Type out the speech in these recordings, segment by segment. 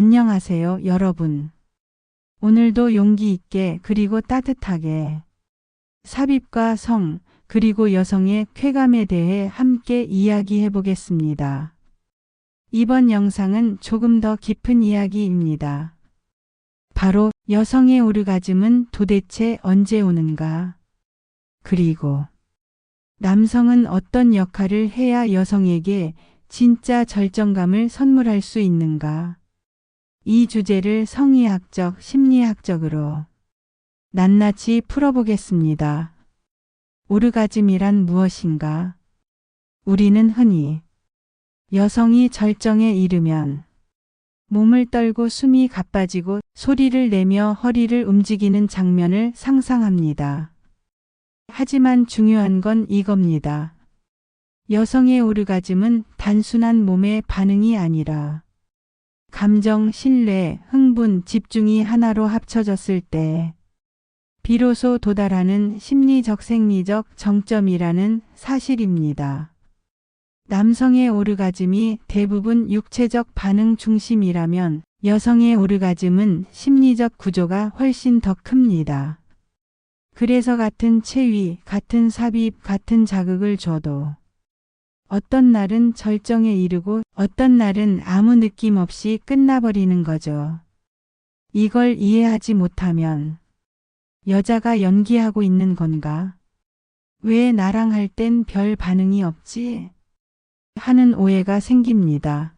안녕하세요, 여러분. 오늘도 용기 있게 그리고 따뜻하게 삽입과 성, 그리고 여성의 쾌감에 대해 함께 이야기해 보겠습니다. 이번 영상은 조금 더 깊은 이야기입니다. 바로 여성의 오르가즘은 도대체 언제 오는가? 그리고 남성은 어떤 역할을 해야 여성에게 진짜 절정감을 선물할 수 있는가? 이 주제를 성의학적, 심리학적으로 낱낱이 풀어보겠습니다. 오르가즘이란 무엇인가? 우리는 흔히 여성이 절정에 이르면 몸을 떨고 숨이 가빠지고 소리를 내며 허리를 움직이는 장면을 상상합니다. 하지만 중요한 건 이겁니다. 여성의 오르가즘은 단순한 몸의 반응이 아니라 감정, 신뢰, 흥분, 집중이 하나로 합쳐졌을 때 비로소 도달하는 심리적 생리적 정점이라는 사실입니다. 남성의 오르가즘이 대부분 육체적 반응 중심이라면 여성의 오르가즘은 심리적 구조가 훨씬 더 큽니다. 그래서 같은 체위, 같은 삽입, 같은 자극을 줘도 어떤 날은 절정에 이르고 어떤 날은 아무 느낌 없이 끝나버리는 거죠. 이걸 이해하지 못하면 여자가 연기하고 있는 건가? 왜 나랑 할 땐 별 반응이 없지? 하는 오해가 생깁니다.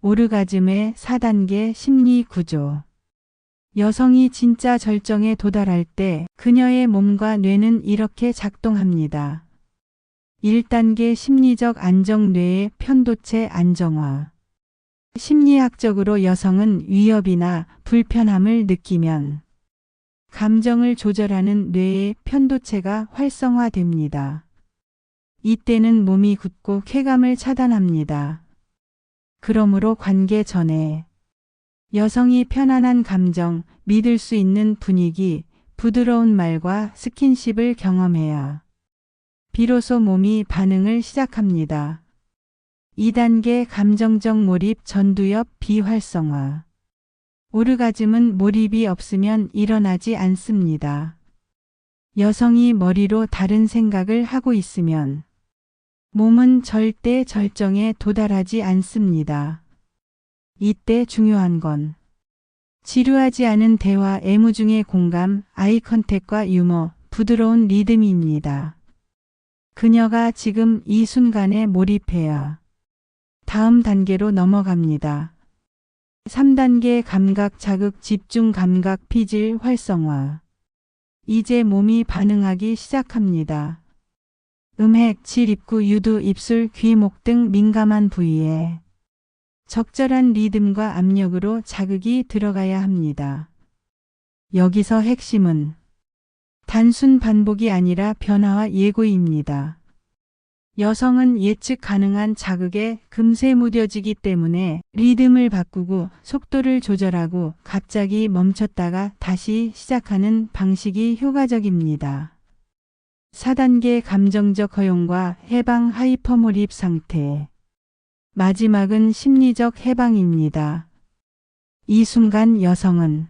오르가즘의 4단계 심리 구조. 여성이 진짜 절정에 도달할 때 그녀의 몸과 뇌는 이렇게 작동합니다. 1단계 심리적 안정 뇌의 편도체 안정화. 심리학적으로 여성은 위협이나 불편함을 느끼면 감정을 조절하는 뇌의 편도체가 활성화됩니다. 이때는 몸이 굳고 쾌감을 차단합니다. 그러므로 관계 전에 여성이 편안한 감정, 믿을 수 있는 분위기, 부드러운 말과 스킨십을 경험해야 비로소 몸이 반응을 시작합니다. 2단계 감정적 몰입 전두엽 비활성화 오르가즘은 몰입이 없으면 일어나지 않습니다. 여성이 머리로 다른 생각을 하고 있으면 몸은 절대 절정에 도달하지 않습니다. 이때 중요한 건 지루하지 않은 대화 애무중의 공감, 아이 컨택과 유머, 부드러운 리듬입니다. 그녀가 지금 이 순간에 몰입해야 다음 단계로 넘어갑니다. 3단계 감각 자극 집중 감각 피질 활성화. 이제 몸이 반응하기 시작합니다. 음핵, 질, 입구, 유두, 입술, 귀, 목 등 민감한 부위에 적절한 리듬과 압력으로 자극이 들어가야 합니다. 여기서 핵심은 단순 반복이 아니라 변화와 예고입니다. 여성은 예측 가능한 자극에 금세 무뎌지기 때문에 리듬을 바꾸고 속도를 조절하고 갑자기 멈췄다가 다시 시작하는 방식이 효과적입니다. 4단계 감정적 허용과 해방 하이퍼 몰입 상태. 마지막은 심리적 해방입니다. 이 순간 여성은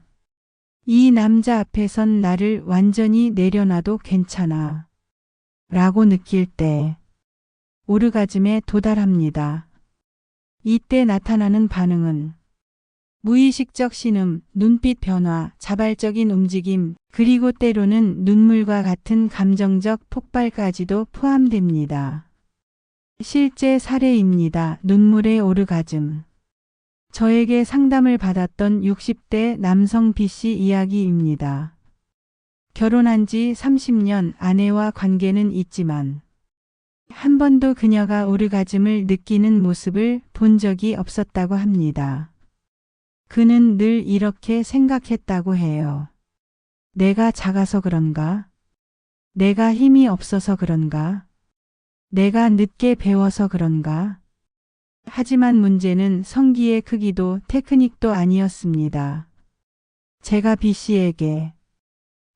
이 남자 앞에선 나를 완전히 내려놔도 괜찮아. 라고 느낄 때 오르가즘에 도달합니다. 이때 나타나는 반응은 무의식적 신음, 눈빛 변화, 자발적인 움직임, 그리고 때로는 눈물과 같은 감정적 폭발까지도 포함됩니다. 실제 사례입니다. 눈물의 오르가즘. 저에게 상담을 받았던 60대 남성 B씨 이야기입니다. 결혼한 지 30년 아내와 관계는 있지만 한 번도 그녀가 오르가즘을 느끼는 모습을 본 적이 없었다고 합니다. 그는 늘 이렇게 생각했다고 해요. 내가 작아서 그런가? 내가 힘이 없어서 그런가? 내가 늦게 배워서 그런가? 하지만 문제는 성기의 크기도 테크닉도 아니었습니다. 제가 B 씨에게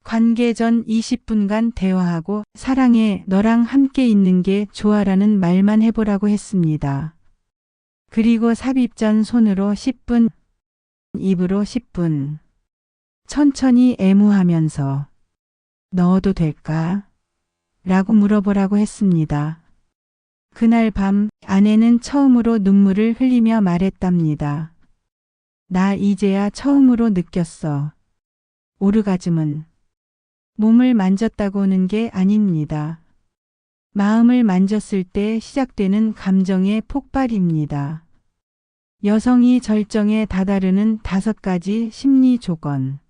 관계 전 20분간 대화하고 사랑해 너랑 함께 있는 게 좋아라는 말만 해보라고 했습니다. 그리고 삽입 전 손으로 10분 입으로 10분. 천천히 애무하면서 넣어도 될까? 라고 물어보라고 했습니다. 그날 밤 아내는 처음으로 눈물을 흘리며 말했답니다. 나 이제야 처음으로 느꼈어. 오르가즘은 몸을 만졌다고 오는 게 아닙니다. 마음을 만졌을 때 시작되는 감정의 폭발입니다. 여성이 절정에 다다르는 다섯 가지 심리 조건.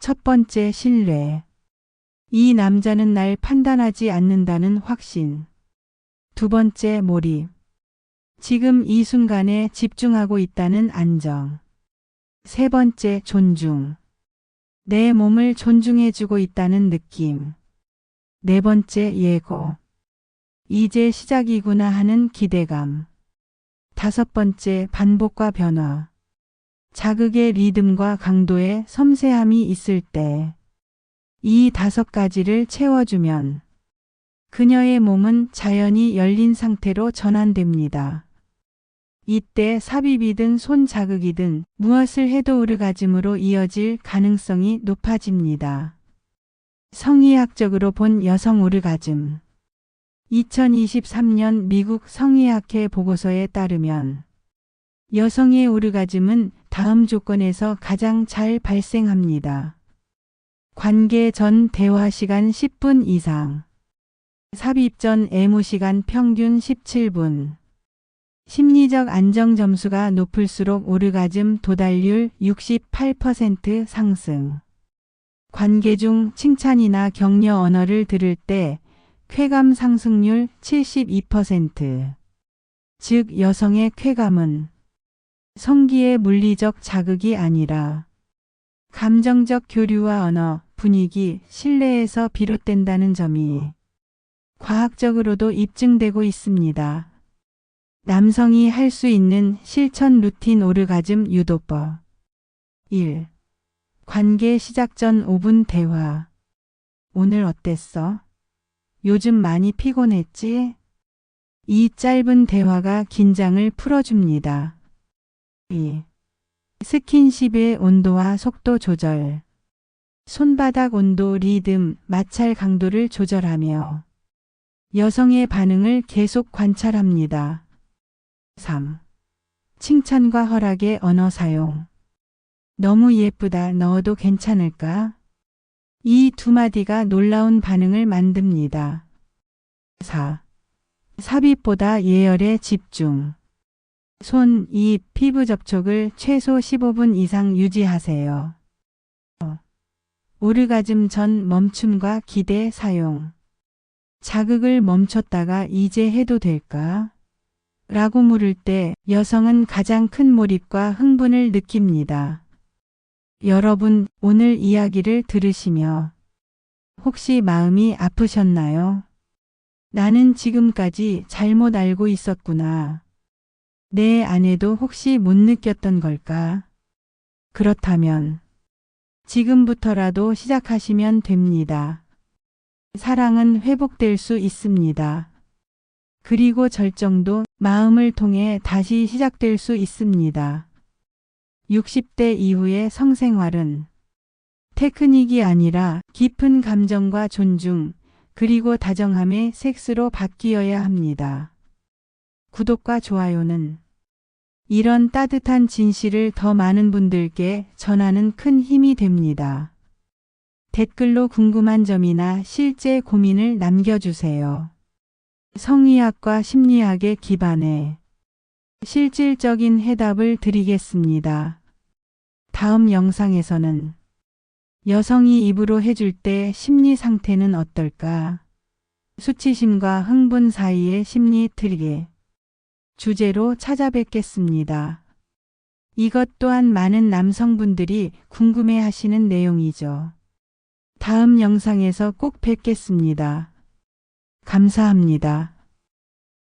첫 번째 신뢰. 이 남자는 날 판단하지 않는다는 확신. 두 번째 몰입. 지금 이 순간에 집중하고 있다는 안정. 세 번째 존중. 내 몸을 존중해주고 있다는 느낌. 네 번째 예고. 이제 시작이구나 하는 기대감. 다섯 번째 반복과 변화. 자극의 리듬과 강도의 섬세함이 있을 때. 이 다섯 가지를 채워주면 그녀의 몸은 자연히 열린 상태로 전환됩니다. 이때 삽입이든 손 자극이든 무엇을 해도 오르가즘으로 이어질 가능성이 높아집니다. 성의학적으로 본 여성 오르가즘 2023년 미국 성의학회 보고서에 따르면 여성의 오르가즘은 다음 조건에서 가장 잘 발생합니다. 관계 전 대화 시간 10분 이상 삽입 전 애무 시간 평균 17분 심리적 안정 점수가 높을수록 오르가즘 도달률 68% 상승. 관계 중 칭찬이나 격려 언어를 들을 때 쾌감 상승률 72%. 즉 여성의 쾌감은 성기의 물리적 자극이 아니라 감정적 교류와 언어, 분위기, 신뢰에서 비롯된다는 점이 과학적으로도 입증되고 있습니다. 남성이 할 수 있는 실천 루틴 오르가즘 유도법 1. 관계 시작 전 5분 대화 오늘 어땠어? 요즘 많이 피곤했지? 이 짧은 대화가 긴장을 풀어줍니다. 2. 스킨십의 온도와 속도 조절 손바닥 온도, 리듬, 마찰 강도를 조절하며 여성의 반응을 계속 관찰합니다. 3. 칭찬과 허락의 언어 사용. 너무 예쁘다 넣어도 괜찮을까? 이 두 마디가 놀라운 반응을 만듭니다. 4. 삽입보다 예열에 집중. 손, 입, 피부 접촉을 최소 15분 이상 유지하세요. 오르가즘 전 멈춤과 기대 사용. 자극을 멈췄다가 이제 해도 될까? 라고 물을 때 여성은 가장 큰 몰입과 흥분을 느낍니다. 여러분, 오늘 이야기를 들으시며 혹시 마음이 아프셨나요? 나는 지금까지 잘못 알고 있었구나. 내 아내도 혹시 못 느꼈던 걸까? 그렇다면 지금부터라도 시작하시면 됩니다. 사랑은 회복될 수 있습니다. 그리고 절정도 마음을 통해 다시 시작될 수 있습니다. 60대 이후의 성생활은 테크닉이 아니라 깊은 감정과 존중, 그리고 다정함의 섹스로 바뀌어야 합니다. 구독과 좋아요는 이런 따뜻한 진실을 더 많은 분들께 전하는 큰 힘이 됩니다. 댓글로 궁금한 점이나 실제 고민을 남겨주세요. 성의학과 심리학에 기반해 실질적인 해답을 드리겠습니다. 다음 영상에서는 여성이 입으로 해줄 때 심리 상태는 어떨까? 수치심과 흥분 사이의 심리 트릭 주제로 찾아뵙겠습니다. 이것 또한 많은 남성분들이 궁금해 하시는 내용이죠. 다음 영상에서 꼭 뵙겠습니다. 감사합니다.